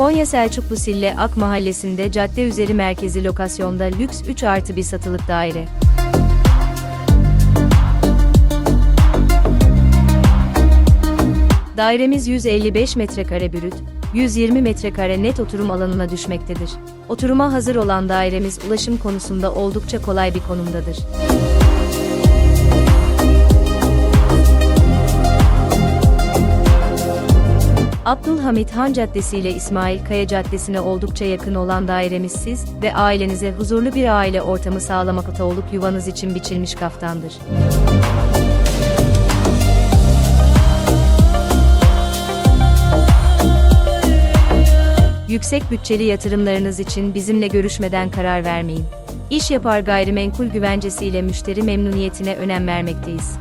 Konya Selçuklu Sille Ak Mahallesi'nde cadde üzeri merkezi lokasyonda lüks 3 artı bir satılık daire. Dairemiz 155 metrekare brüt, 120 metrekare net oturum alanına düşmektedir. Oturuma hazır olan dairemiz ulaşım konusunda oldukça kolay bir konumdadır. Abdülhamit Han Caddesi ile İsmail Kaya Caddesi'ne oldukça yakın olan dairemiz siz ve ailenize huzurlu bir aile ortamı sağlamakta olup yuvanız için biçilmiş kaftandır. Yüksek bütçeli yatırımlarınız için bizimle görüşmeden karar vermeyin. İş yapar gayrimenkul güvencesiyle müşteri memnuniyetine önem vermekteyiz.